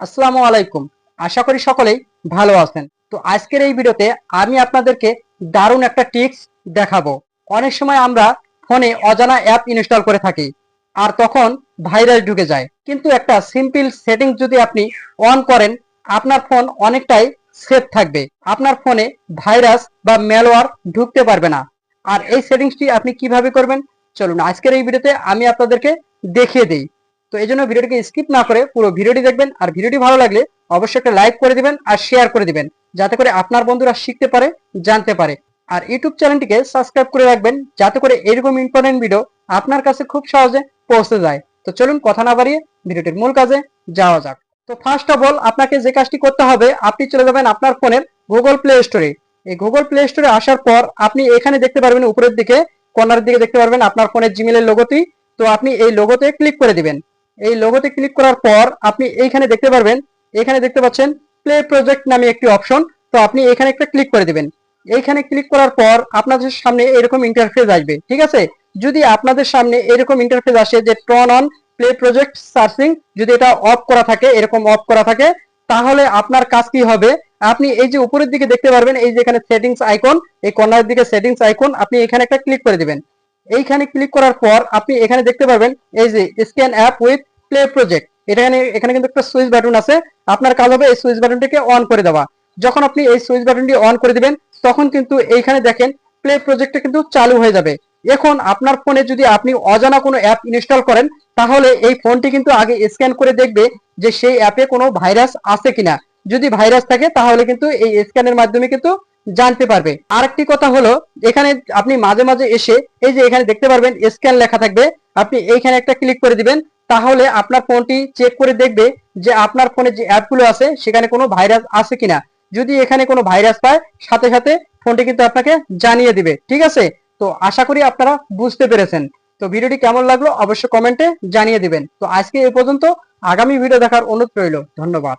আসসালামু আলাইকুম। আশা করি সকলেই ভালো আছেন। তো আজকের এই ভিডিওতে আমি আপনাদেরকে দারুণ একটা টিপস দেখাবো। অনেক সময় আমরা ফোনে অজানা অ্যাপ ইনস্টল করে থাকি আর তখন ভাইরাস ঢুকে যায়। কিন্তু একটা সিম্পল সেটিং যদি আপনি অন করেন, আপনার ফোন অনেকটাই সেফ থাকবে। আপনার ফোনে ভাইরাস বা ম্যালওয়ার ঢুকতে পারবে না। আর এই সেটিংসটি আপনি কীভাবে করবেন? চলুন, আজকের এই ভিডিওতে আমি আপনাদেরকে দেখিয়ে দিই। তো এই জন্য ভিডিওটিকে স্কিপ না করে পুরো ভিডিওটি দেখবেন, আর ভিডিওটি ভালো লাগলে অবশ্যই একটা লাইক করে দিবেন আর শেয়ার করে দিবেন, যাতে করে আপনার বন্ধুরা শিখতে পারে, জানতে পারে। আর ইউটিউব চ্যানেলটিকে সাবস্ক্রাইব করে রাখবেন, যাতে করে এরকম ইম্পর্টেন্ট ভিডিও আপনার কাছে খুব সহজে পৌঁছে যায়। তো চলুন কথা না বাড়িয়ে ভিডিওটির মূল কাজে যাওয়া যাক। তো ফার্স্ট অফ অল আপনাকে যে কাজটি করতে হবে, আপনি চলে যাবেন আপনার ফোনের গুগল প্লে স্টোরে এই গুগল প্লে স্টোরে আসার পর আপনি এখানে দেখতে পারবেন উপরের দিকে কর্নার দিকে দেখতে পারবেন আপনার ফোনের জিমেলের লোগোটি তো আপনি এই লোগোতে ক্লিক করে দিবেন। এই লোগোতে ক্লিক করার পর আপনি এইখানে দেখতে পারবেন, এখানে দেখতে পাচ্ছেন প্লে প্রজেক্ট নামে একটি অপশন তো আপনি এখানে একটা ক্লিক করে দিবেন। এইখানে ক্লিক করার পর আপনাদের সামনে এরকম ইন্টারফেস আসবে, ঠিক আছে? যদি আপনাদের সামনে এরকম ইন্টারফেস আসে যে turn on play project searching যদি এটা অফ করা থাকে, এরকম অফ করা থাকে, তাহলে আপনার কাজ কি হবে? আপনি এই যে উপরের দিকে দেখতে পারবেন, এই যে এখানে সেটিংস আইকন এই কর্নারের দিকে সেটিংস আইকন আপনি এখানে একটা ক্লিক করে দিবেন। এইখানে ক্লিক করার পর আপনি এখানে দেখতে পারবেন, এই যে scan app with play project এখানে এখানে কিন্তু একটা সুইচ বাটন আছে। আপনার কাজ হবে এই সুইচ বাটনটিকে অন করে দেওয়া। যখন আপনি এই সুইচ বাটনটি অন করে দিবেন, তখন কিন্তু এইখানে দেখেন প্লে প্রজেক্টটা কিন্তু চালু হয়ে যাবে। এখন আপনার ফোনে যদি আপনি অজানা কোনো অ্যাপ ইনস্টল করেন, তাহলে এই ফোনটি কিন্তু আগে স্ক্যান করে দেখবে যে সেই অ্যাপে কোনো ভাইরাস আছে কিনা। যদি ভাইরাস থাকে, তাহলে কিন্তু এই স্ক্যানের মাধ্যমে কিন্তু জানতে পারবে। আরেকটি কথা হলো, এখানে আপনি মাঝে মাঝে এসে এই যে এখানে দেখতে পারবেন স্ক্যান লেখা থাকবে। আপনি এইখানে একটা ক্লিক করে দিবেন, তাহলে আপনার ফোনটি চেক করে দেখবে যে আপনার ফোনে যে অ্যাপগুলো আছে, সেখানে কোনো ভাইরাস আছে কিনা। যদি এখানে কোনো ভাইরাস পায়, সাথে সাথে ফোনটি কিন্তু আপনাকে জানিয়ে দিবে, ঠিক আছে? তো আশা করি আপনারা বুঝতে পেরেছেন। তো ভিডিওটি কেমন লাগল, অবশ্যই কমেন্টে জানিয়ে দিবেন। তো আজকে এই পর্যন্ত, আগামী ভিডিও দেখার অনুরোধ রইল। ধন্যবাদ।